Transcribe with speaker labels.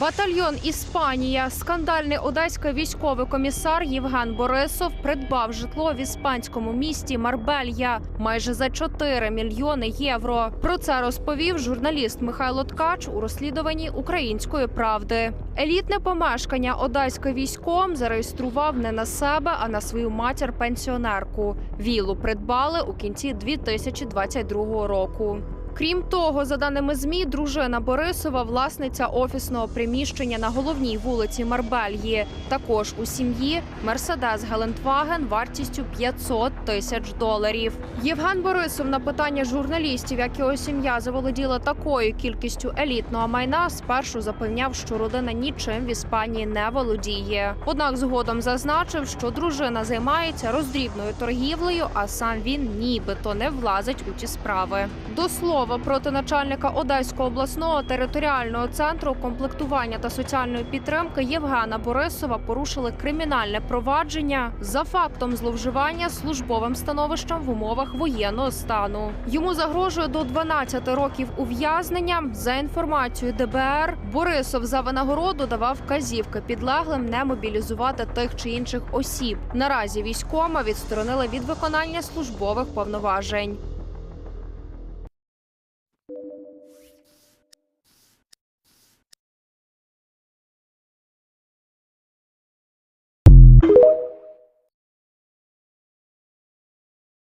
Speaker 1: Батальйон Іспанія. Скандальний одеський військовий комісар Євген Борисов придбав житло в іспанському місті Марбелья майже за 4 мільйони євро. Про це розповів журналіст Михайло Ткач у розслідуванні української правди. Елітне помешкання одеський військом зареєстрував не на себе, а на свою матір пенсіонерку. Вілу придбали у кінці 2022 року. Крім того, за даними змі, дружина Борисова, власниця офісного приміщення на головній вулиці Марбельї. Також у сім'ї Мерседес Гелендваген вартістю 500 тисяч доларів. Євген Борисов на питання журналістів, як його сім'я заволоділа такою кількістю елітного майна, спершу запевняв, що родина нічим в Іспанії не володіє. Однак згодом зазначив, що дружина займається роздрібною торгівлею, а сам він нібито не влазить у ті справи. До слова, проти начальника Одеського обласного територіального центру комплектування та соціальної підтримки Євгена Борисова порушили кримінальне провадження за фактом зловживання службовим становищем в умовах воєнного стану. Йому загрожує до 12 років ув'язнення. За інформацією ДБР, Борисов за винагороду давав вказівки підлеглим не мобілізувати тих чи інших осіб. Наразі військома відсторонили від виконання службових повноважень.